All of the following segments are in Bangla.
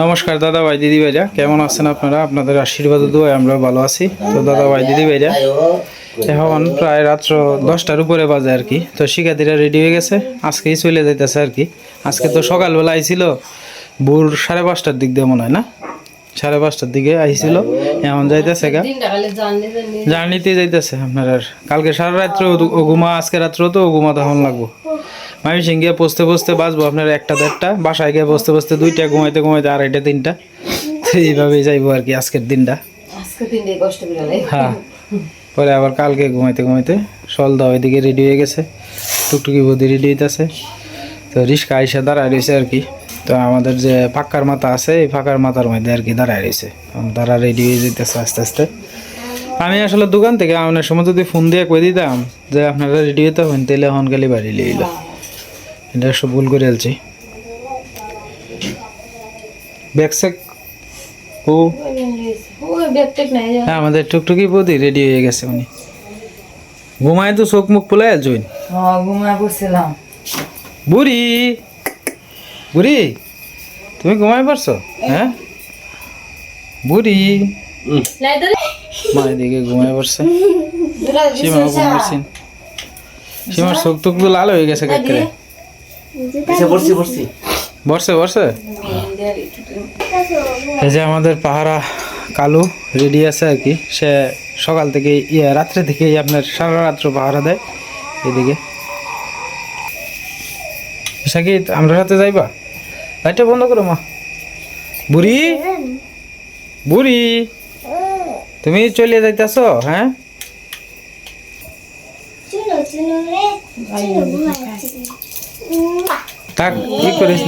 নমস্কার দাদা ভাই, দিদি ভাইরা। কেমন আছেন আপনারা? আপনাদের আশীর্বাদ দোয়ায় আমরা ভালো আছি। তো দাদা ভাই, দিদি ভাইরা, এখন প্রায় রাত্র দশটার উপরে বাজে আর কি। তো শিক্ষার্থীরা রেডি হয়ে গেছে। আজকেই চলে যাইতেছে আর কি। আজকে তো সকালবেলা আইছিল। ভোর সাড়ে পাঁচটার দিক দিয়ে মনে হয় না? সাড়ে পাঁচটার দিকে আইছিল। এখন যাইতেছে গা। জার্নিতে যাইতেছে আপনার কালকে সারা রাত্রে রাত্র ওগুমা আজকে রাত্র তো ওগুমা তখন লাগবো। আমি সিংহে পৌঁছতে পৌঁছতে বাঁচবো আপনার একটা দেড়টা বাসায় গিয়ে বসতে বসতে দুইটা ঘুমাইতে ঘুমাইতে আড়াইটা তিনটা। এইভাবেই যাইবো আর কি আজকের দিনটা। হ্যাঁ। পরে আবার কালকে ঘুমাইতে ঘুমাইতে সলদা ওইদিকে রেডি হয়ে গেছে টুকটুকি বদি রেডি হইতেছে। তো রিস্কা আইসা দাঁড়ায় রয়েছে আর কি। তো আমাদের যে পাক্কার মাথা আছে এই ফাঁকার মাথার মধ্যে আর কি দাঁড়ায় রয়েছে দাঁড়া রেডি হয়ে যেতেছে আস্তে আস্তে। আমি আসলে দোকান থেকে আপনার সময় যদি ফোন দিয়ে কই দিতাম যে আপনারা রেডি হইতে হন তাহলে হন গেলে বাড়ি লইল। এটা সব ভুল করে আলছি ব্যাগ স্যাক ও? হ্যাঁ আমাদের টুকটুকি বৌদি রেডি হয়ে গেছে উনি। ঘুমায় তো চোখ মুখ ফুলাই জইন হ্যাঁ ঘুমা বুড়ি? বুড়ি তুমি ঘুমাই পারছ হ্যাঁ? বুড়ি? মা এদিকে ঘুমাই পারছে সীমা ঘুমাইছেন। সীমার চোখ টুক তো লাল হয়ে গেছে কাকরে বসছে বসছে এই যে আমাদের পাহারা কালু রেডি আছে আর কি। সে সকাল থেকে ইয়ে রাত্রে থেকেই আপনার সারা রাত্র পাহারা দেয় এদিকে। সাকি আমরা সাথে যাইবা? লাইটটা বন্ধ করো মা। বুড়ি? বুড়ি? তুমি চলে যাইতেছ হ্যাঁ? থাক কি করিস?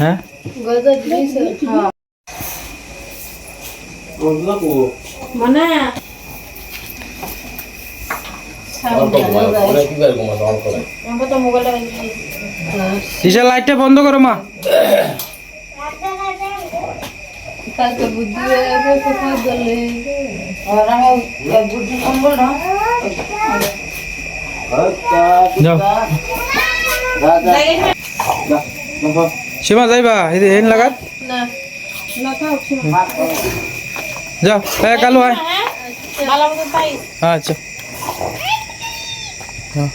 হ্যাঁ? লাইটটা বন্ধ করো মা? যাও। সীমা যাইবা? হেন লাগাত। যাও হ্যাঁ কালু আচ্ছা। হ্যাঁ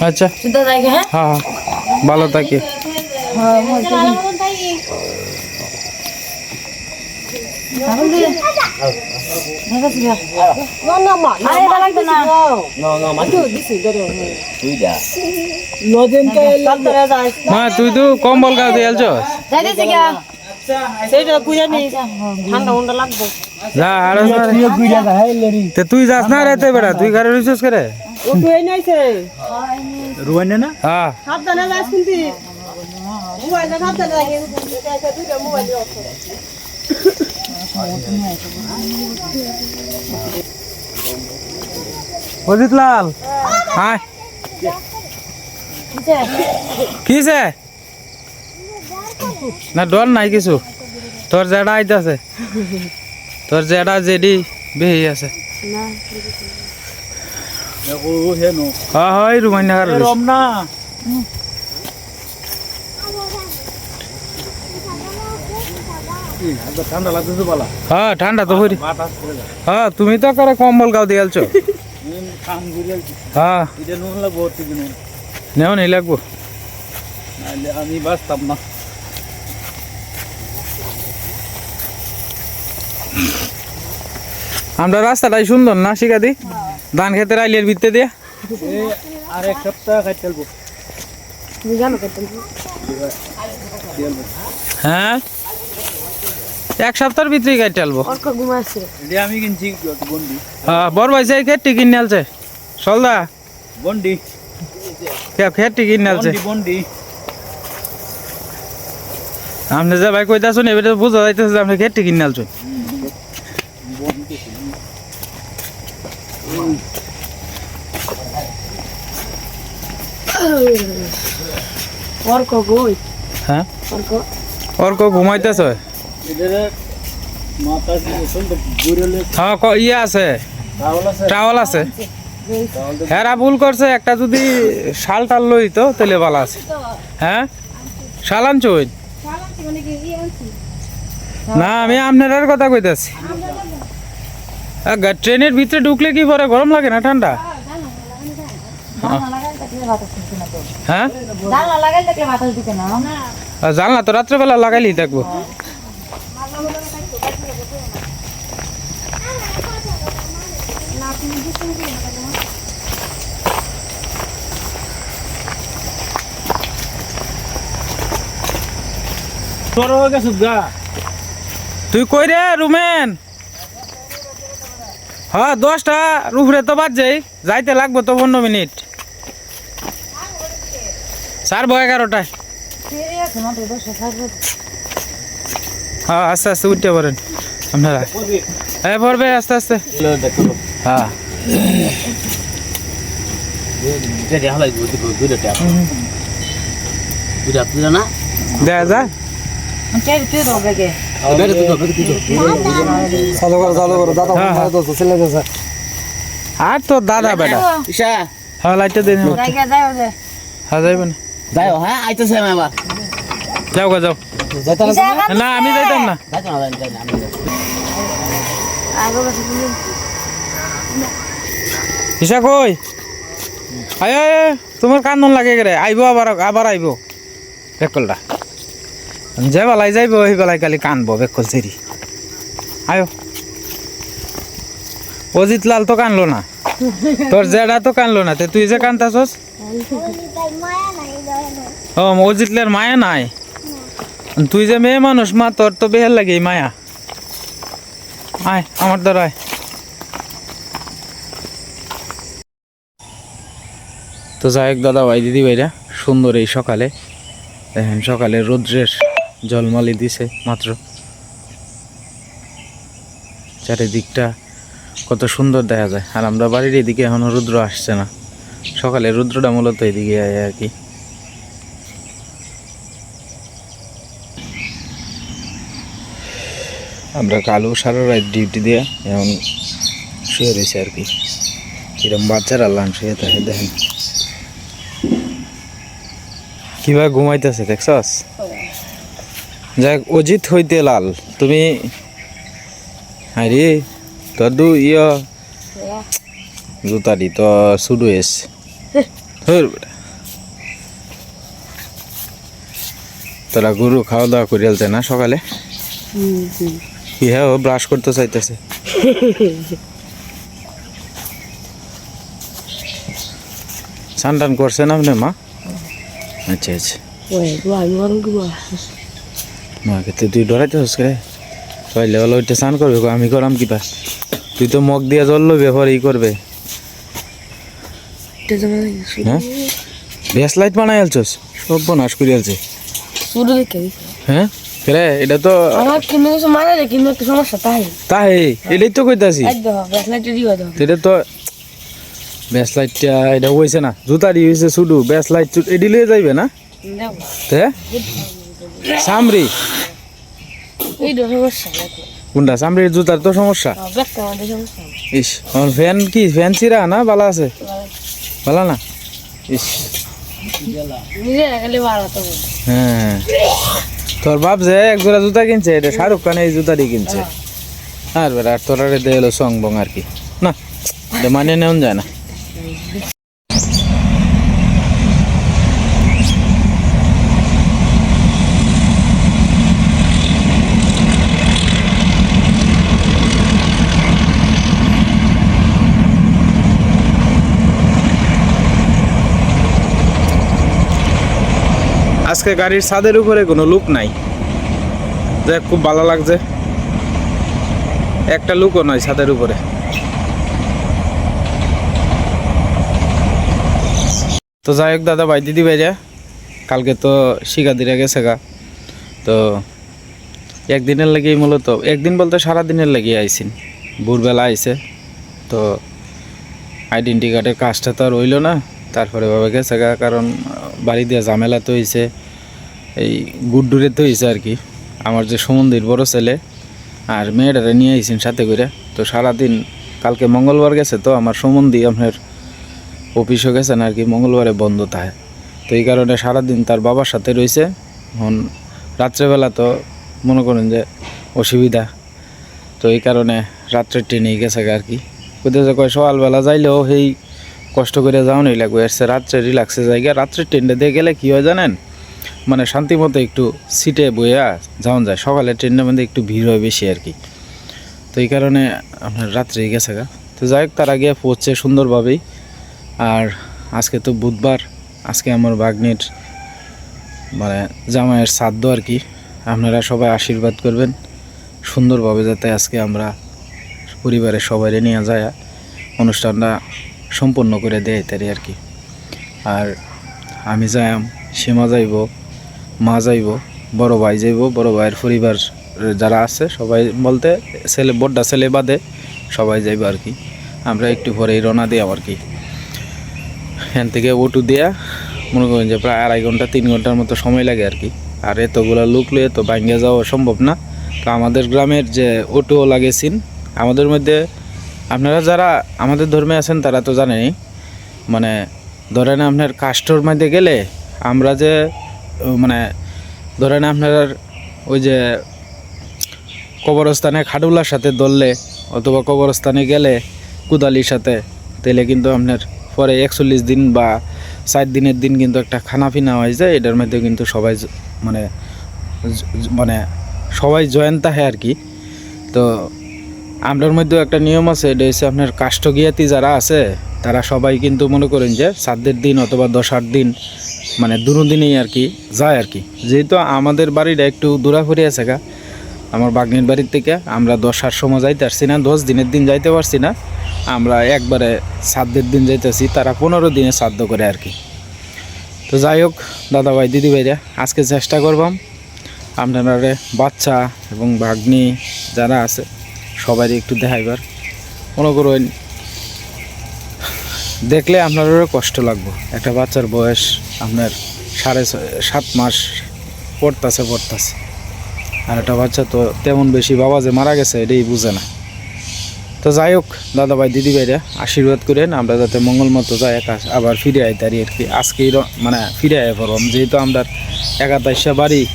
আচ্ছা। সুদ্ধা জায়গা হ্যাঁ? হ্যাঁ হ্যাঁ। ভালো থাকি। হ্যাঁ নি ঠান্ডা উন্ডা লাগবে যা আর তে তুই যাস না রেতে বেড়া, তুই ঘরে রইছস করে রুয়ানে না হ্যাঁ। অজিত লাল হাই কিছে না ডর নাই কিছু। তোর জেডা আইতাছে। তোর জেডা জেডি বেহি আছে। হ্যাঁ হয়, ঠান্ডা তো হরি হ্যাঁ তুমি তো করে কম্বল গাও দিয়ে আলছো। হ্যাঁ। নেও নেই লাগবো। আমি বাঁচতাম না আমরা রাস্তাটাই সুন্দর না শিখাদি ধান খেতে আইলের ভিত্তে দিয়ে। আর এক সপ্তাহ খাই চলবো হ্যাঁ? এক সপ্তাহের ভিতরেই গাড়ি টালবো আমি কিনছি হ্যাঁ ভাই সেই খেটটি কিনে আলছে সলদা? বন্ডি খেটটি কিনে আলছে বন্ডি বন্ডি আপনি যে ভাই কইতা এবারে বুঝা যাইতেছে যে আপনি খেটটি কিনে আলছেন অর্ক গই হ্যাঁ? অর্ক? অর্ক ঘুমাইতেছ। হ্যাঁ ক- ইয়ে আছে। আছে? টাওয়াল আছে। হ্যাঁ ভুল করছে একটা যদি শাল টাল লই তো তাহলে ভালো আছে। হ্যাঁ? শাল আনছি না আমি আপনার কথা কইতাছি। ট্রেনের ভিতরে ঢুকলে কি পরে গরম লাগে না ঠান্ডা? হ্যাঁ। আর জানলা তো রাত্রেবেলা লাগাইলেই থাকব। তোর হয়ে গেছে গা। তুই কই রে রুমেন? হ্যাঁ দশটা রুফরে তো বাদ যাই যাইতে লাগবো তো পনেরো মিনিট। সারবো এগারোটায়। হ্যাঁ আস্তে আস্তে উঠতে পারেন আপনারা। হ্যাঁ পড়বে আস্তে আস্তে। হ্যাঁ। দেখা যায় আর তো দাদা বেটা? হ্যাঁ লাইটটা দিন। হ্যাঁ যাইবেন যাই হ্যাঁ আইতেছে আবার। যাও গো যাও। না? না আমি যাইতাম না। না না হিসা কই? আয় তোমার কান্দন লাগে রে? আইব আবার আবার আইব। বেকলটা যে বেলায় যাইব ওই বেলায় খালি কানবো বেকল সেরি আয়ো। অজিত লাল তো কানলো না। তোর জেডা তো কানলো না তুই যে কানতাছস? ও লাল মায়া নাই? তুই যে মেয়ে মানুষ, মা, তোর তো বেহের লাগে মায়া। আয়, আমার দ্বারা আয়। তো যাই হোক, দাদা ভাই, দিদি ভাইরা, সুন্দর এই সকালে। দেখেন সকালে রৌদ্রের জলমালি দিছে মাত্র। চারিদিকটা কত সুন্দর দেখা যায়। আর আমরা বাড়ির এদিকে এখনও রুদ্র আসছে না। সকালে রুদ্রটা মূলত এদিকে আয় আর কি। আমরা কালো সারা ডিউটি দিয়ে এখন শুয়ে রয়েছে আর কি। কিরম বাচ্চারা লান শুয়ে থাকে দেখেন। কীভাবে ঘুমাইতেছে দেখছস? যাক, অজিত হইতে লাল। তুমি আরে তোর দু ইয় জুতারি তো শুরু এস। তোরা গরু খাওয়া দাওয়া করে আলতে না সকালে? হ্যাঁ ব্রাশ করতে চাইতেছে। স্নান টান করছেন আপনি, মা? আচ্ছা আচ্ছা। মাকে তুই ডরাইতে হস রে কইলে বলো ওইটা স্নান করবে আমি করাম কিবা? তুই তো মগ দিয়া জল লবে পরে ই করবে। হ্যাঁ? গ্যাস লাইট বানাই আলছস? সব বনাশ করে আলছে। শুরু দেখে হ্যাঁ? রে এটা তো আমার কিন্তু কিছু মানে রে কিন্তু একটা সমস্যা তাই। তাই? এটাই তো কইতাছি। এটা তো ব্যাস লাইটটা এটা হয়েছে না জুতারি হয়েছে শুধু ব্যাস লাইট এডি লিয়ে যাইবে না? সামরি। কোনটা? সামরির জুতার তো সমস্যা? ইস ফ্যান কি? ফ্যান চিরা না? ভালো আছে? ভালো না? ইস। হ্যাঁ। তোর বাপ যে এক জোড়া জুতা কিনছে এটা শাহরুখ খান এই জুতাটি কিনছে। আর বেড়া আর তোর আরে দিয়ে এলো সং বং আর কি। না এটা মানিয়ে নেওয়া যায় না। আজকে গাড়ির ছাদের উপরে কোনো লুক নাই। দেখ, খুব ভালো লাগছে। একটা লুকও নয় ছাদের উপরে। তো যাই হোক দাদা, ভাই দিদি ভাইরা, কালকে তো শিকা শিকাদিরা গেছে গা। তো একদিনের লাগেই মূলত, একদিন বলতে সারা দিনের লাগিয়ে আইসিন। ভোরবেলা আইসে। তো আইডেন্টি কার্ডের কাজটা তো আর হইল না। তারপরে বাবা গেছে গা, কারণ বাড়ি দিয়ে ঝামেলা তো হয়েছে এই গুড্ডুরে তো হয়েছে আর কি। আমার যে সমন্দির বড় ছেলে আর মেয়েটারে নিয়ে আইছেন সাথে করে। তো সারাদিন কালকে মঙ্গলবার গেছে তো আমার সম্বন্ধী আপনার অফিসও গেছেন আর কি, মঙ্গলবারে বন্ধ থাকে। তো এই কারণে সারাদিন তার বাবার সাথে রয়েছে এখন রাত্রেবেলা তো মনে করেন যে অসুবিধা। তো এই কারণে রাত্রে ট্রেনেই গেছে আর কি। কোথাও যে কয়, সকালবেলা যাইলেও সেই কষ্ট করে যাওয়ানোই লাগবে। এসছে রাত্রে রিল্যাক্সে জায়গা রাত্রে ট্রেনটা দিয়ে গেলে কী হয় জানেন? মানে শান্তি মতো একটু সিটে বইয়া যাওয়া যায়। সকালে ট্রেনের মধ্যে একটু ভিড় হয় বেশি আর কি। তো এই কারণে আপনার রাত্রে গেছে গা। তো যাই হোক, তার আগে পৌঁছে সুন্দরভাবেই। আর আজকে তো বুধবার, আজকে আমার বাগ্নির মানে জামাইয়ের শ্রাদ্ধ আর কি। আপনারা সবাই আশীর্বাদ করবেন। সুন্দরভাবে যাতে আজকে আমরা পরিবারের সবাই নিয়ে যায়, অনুষ্ঠানটা সম্পন্ন করে দেয় তারি আর কি। আর আমি যাইম সীমা যাইব। মা যাইব, বড় ভাই যাইব, বড় ভাইয়ের পরিবার যারা আছে, সবাই বলতে ছেলে বড্ডা ছেলে বাদে সবাই যাইব আর কি। আমরা একটু পরেই রওনা দিই আর কি। এখান থেকে অটো দেয়া মনে করেন যে প্রায় আড়াই ঘণ্টা, তিন ঘণ্টার মতো সময় লাগে আর কি। আর এতগুলো লুক লয়ে তো ভাঙ্গে যাওয়া সম্ভব না। তো আমাদের গ্রামের যে অটো লাগেছিন আমাদের মধ্যে আপনারা যারা আমাদের ধর্মে আছেন, তারা তো জানেনই। মানে ধরেন আপনার কাস্টর মধ্যে গেলে আমরা যে মানে ধরেন আপনার ওই যে কবরস্থানে খাডুলার সাথে দললে অথবা কবরস্থানে গেলে কুদালির সাথে তাহলে কিন্তু আপনার পরে একচল্লিশ দিন বা ষাট দিনের দিন কিন্তু একটা খানা পিনা হয়ে যায় এটার মধ্যে কিন্তু সবাই মানে মানে সবাই জয়েন থাকে আর কি। তো আমরার মধ্যেও একটা নিয়ম আছে, এটা হচ্ছে আপনার কাষ্টগিয়াতি যারা আছে, তারা সবাই কিন্তু মনে করেন যে সাতের দিন অথবা দশ আট দিন মানে দুনো দিনেই আর কি যায় আর কি। যেহেতু আমাদের বাড়িটা একটু দূরাফুরি আছে গা, আমার বাগনির বাড়ির থেকে আমরা দশার সময় যাইতে পারছি না, দশ দিনের দিন যাইতে পারছি না, আমরা একবারে সাতদের দিন যাইতেছি, তারা পনেরো দিনে শ্রাদ্ধ করে আর কি। তো যাই হোক দাদা ভাই দিদি ভাইরা আজকে চেষ্টা করবাম আপনারা বাচ্চা এবং ভাগ্নি যারা আছে সবাই একটু দেখাইবার। মনে করুন, দেখলে আপনারও কষ্ট লাগবে, একটা বাচ্চার বয়স আপনার সাড়ে সাত মাস পড়তাছে পড়তাছে। আর একটা বাচ্চা তো তেমন বেশি বাবা যে মারা গেছে, এটাই বুঝে না। তো যাই হোক দাদা ভাই দিদি ভাইরা আশীর্বাদ করেন, আমরা যাতে মঙ্গল মতো যাই, একা আবার ফিরে আই তারি আর কি। আজকেই র- মানে ফিরে আয় পড়ম যেহেতু আমরা একাতাইশা বাড়ি,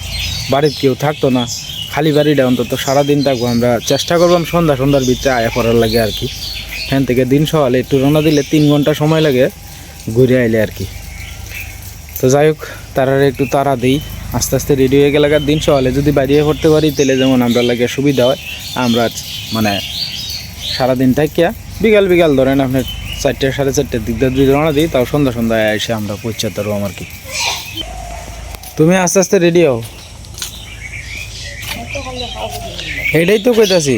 বাড়িতে কেউ থাকতো না, খালি বাড়িটা অন্তত সারাদিন থাকব, আমরা চেষ্টা করবাম সন্ধ্যা সন্ধ্যার ভিতরে আয়া পড়ার লাগে আর কি। এখান থেকে দিন সকালে একটু রওনা দিলে তিন ঘণ্টা সময় লাগে, ঘুরে আইলে আর কি। তো যাই হোক, তারারে একটু তারা দিই। আস্তে আস্তে রেডি হয়ে গেলে দিন সকালে যদি বাইরে করতে পারি, তাহলে যেমন আমরা লাগে সুবিধা হয়, আমরা মানে সারাদিন থাকিয়া বিকাল বিকাল ধরেন আপনার চারটে সাড়ে চারটের দিক দিয়ে যদি রওনা দিই, তাও সন্ধ্যা সন্ধ্যায় এসে আমরা পৌঁছাতে পারব আর কি। তুমি আস্তে আস্তে রেডি হও। এটাই তো কইতাছি।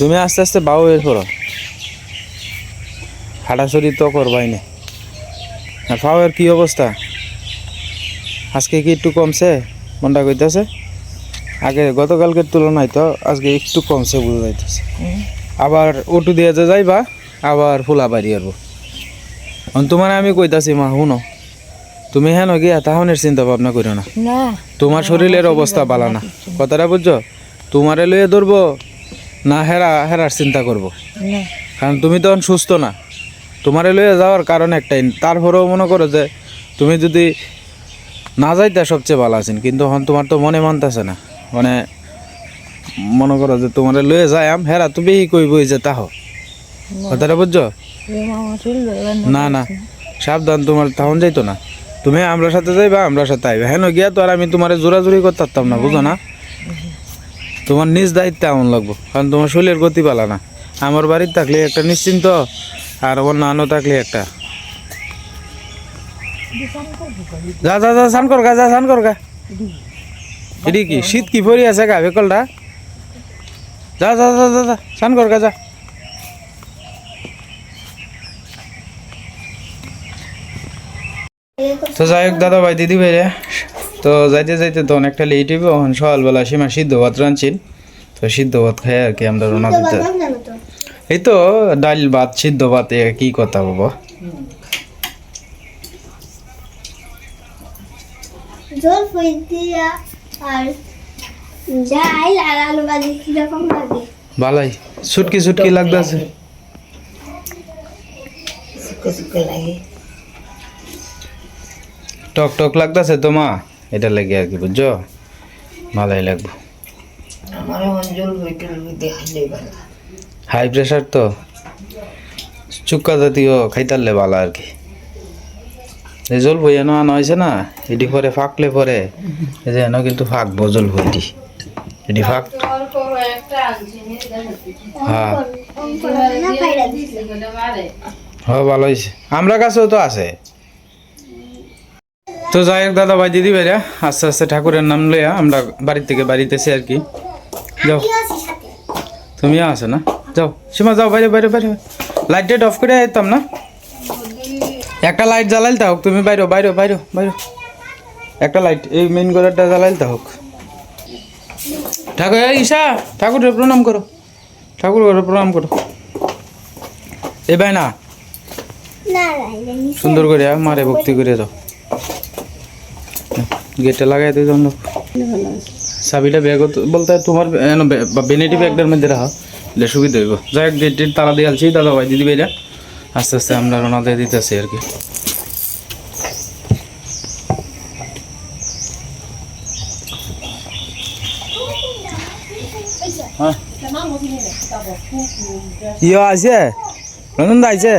তুমি আস্তে আস্তে বাউ বের করো। হাঁটাচড়ি তো করবাই না। আর পাওয়ার কি অবস্থা? আজকে কি একটু কমছে? মনটা কইতাছে? আগে গতকালকের তুলনায় তো আজকে একটু কমছে বোঝা যাইতেছে। আবার অটু দিয়ে যে যাইবা আবার ফুলা বাড়ি আরবো। তোমার আমি কইতাছি মা শুনো। তুমি হেন গিয়া তাহনের চিন্তা ভাবনা করো না। না। তোমার শরীরের অবস্থা ভালো না। কথাটা বুঝছ? তোমারে লইয়ে ধরবো না হেরা হেরার চিন্তা করব। কারণ তুমি তখন সুস্থ না। তোমারে লইয়ে যাওয়ার কারণ একটাই। তারপরেও মনে করো যে তুমি যদি না যাইতে সবচেয়ে ভালো আছেন, কিন্তু এখন তোমার তো মনে মানতেছে না। মানে মনে করো যে তোমারে লইয়ে যাই আম হেরা তুমি কইবই যে তাহ? কথাটা বুঝছ? না না। সাবধান, তোমার তখন যাইতো না। তুমি আমরা সাথে যাইবা আমরা সাথে আইবা। হ্যাঁ গিয়া তো আর আমি তোমার জোরাজুরি করতে পারতাম না, বুঝো না? তোমার নিজ দায়িত্বে এমন লাগবো, কারণ তোমার শরীরের গতি পালা না। আমার বাড়ির থাকলে একটা নিশ্চিন্ত আর অন্যান্য থাকলে একটা। যা যা যা, স্নান কর গা যা, স্নান কর গা এটি কি, শীত কি পরি আছে গা বেকলটা? যা যা যা যা যা, স্নান কর গা যা। তো যাই হোক, দাদা ভাই, দিদি ভাইরা, তো যাইতে যাইতে তো অনেকটা লেট হইব, এখন সকালবেলা সীমা সিদ্ধ ভাত রাঁধছেন। তো সিদ্ধ ভাত খাই আর কি আমরা রোনা দিতে। এই তো ডাল ভাত সিদ্ধ ভাত এ কি কথা বাবা জল ফই আর যাই লাল আলু ভাজি কীরকম লাগে ভালাই। সুটকি সুটকি লাগতেছে টক টক লাগতেছে তো মা? এটা লাগে আর কি বুঝছ? ভালাই লাগবে। হাই প্রেশার তো। চুক্কা জাতীয় খাইতারলে ভালো আর কি। জল বই এনো আনা হয়েছে না এটি পরে ফাঁকলে পরে এই যে এনো কিন্তু ফাঁকবো জল বইটি। এটি ফাঁক। হ্যাঁ। হ্যাঁ ভালো হয়েছে আমরা কাছেও তো আছে। তো যাই হোক দাদা ভাই দিদি ভাইরা আস্তে আস্তে ঠাকুরের নাম লইয়া আমরা বাড়ি থেকে বাড়িতেছি আর কি। যাও। তুমিও আছো না? যাও। সীমা, যাও, বাইরে বাইরে বাইরে। লাইট টাইট অফ করে যেতাম না? একটা লাইট জ্বালাইতে হোক, তুমি বাইরো বাইরো বাইরো বাইরো। একটা লাইট এই মেইন ঘরেরটা জ্বালাইতে হোক। ঠাকুর ঈশা, ঠাকুরের প্রণাম করো। ঠাকুর প্রণাম করো। এ ভাই না। সুন্দর করে মারে ভক্তি করে দাও গেটে লাগাই দিই জন্য চাবিটা ব্যাগ বলতে তোমার বেনেটি ব্যাগটার মধ্যে রাখা। সুবিধা হইব। যাই হোক গেটের তালা দিয়ে আলছি দাদা ভাই দিদি ভাইরা আস্তে আস্তে আমরা রওনা দিয়ে দিতেছি আর কি। ইয়ে আছে? নন্দন আছে?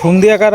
ফোন দিয়া কার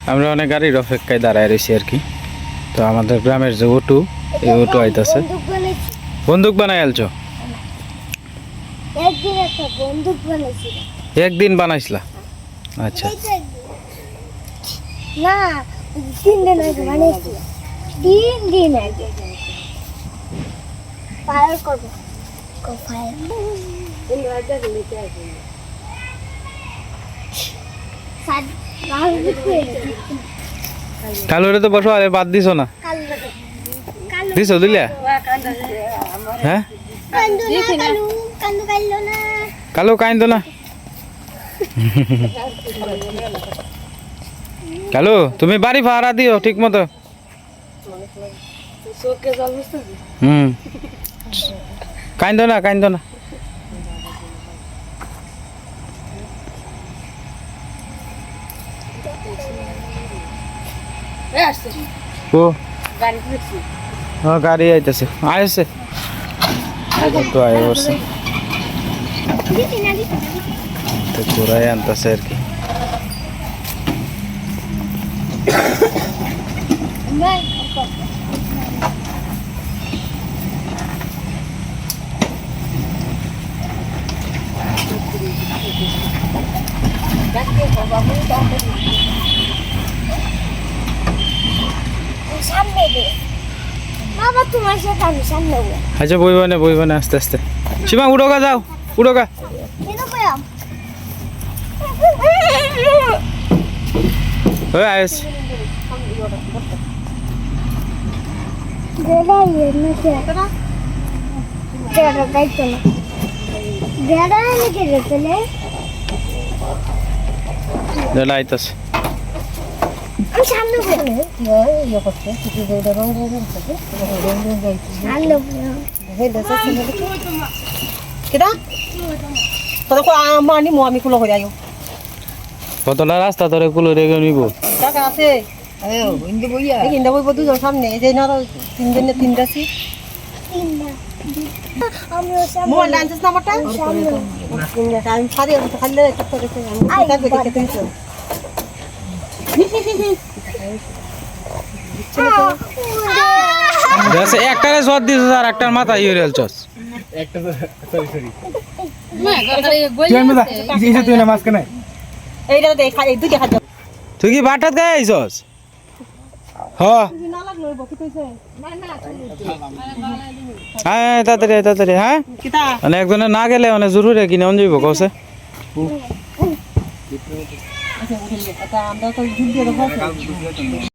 আমার অনেক গাড়ির অপেক্ষায় দাঁড়ায় রয়েছি আর কি। তো আমাদের গ্রামের যে অটো এই অটো আইতাছে। বন্দুক বানাই আলছো? একদিন একটা বন্দুক বানাইছিল একদিন বানাইছিলা? আচ্ছা। না তিন দিন আগে তিন দিন আগে। ফায়ার করব। ফায়ার কালোরে তো বসো আরে বাদ দিছো না। দিছো দিলে? হ্যাঁ কালু কান্দু কাইলো না। কালো কাইন্দ না। কালো তুমি বাড়ি ভাড়া দিও ঠিক মতো হুম। কাইন্দ না কাইন্দ না। ও। গাড়ি আইতেছে। আইছে তো আয় বসছে দিদি না দিদি তো ঘুরাই আনতেছে আর কি সামনে দে বাবা তোমার সাথে আমি সামনে উড়ে আচ্ছা বইবা না বইবা না আস্তে আস্তে। সীমা উড়ো গা যাও উড়ো গা কেন কয়াম ওই আয়েস দাদা আইতাছে। সামনে উড়ে সামনে উড়ে কেটা তোরা কো আমার নি মো আমি কুলো হয়ে যাই কতটা রাস্তা কুলো রেগে নিব আছে বইব দুজন সামনে এই যে না তিনজন না তিনটা সি মোবাইল আনছিস না আমারটা আমি সারি খালি একটা করে একটারে শট দিছ আর একটার মাথা ইয়ে দেখ এই তুই কি বাটাত গায়ে আইছস হ না লাগল বকি তুইছে হ্যাঁ তাড়াতাড়ি তাড়াতাড়ি হ্যাঁ? মানে একজনে না গেলে মানে জরুরি কিনে অন যাইব কছে 아세 요, 우리 아까 아무도 또 힘들어 보 고.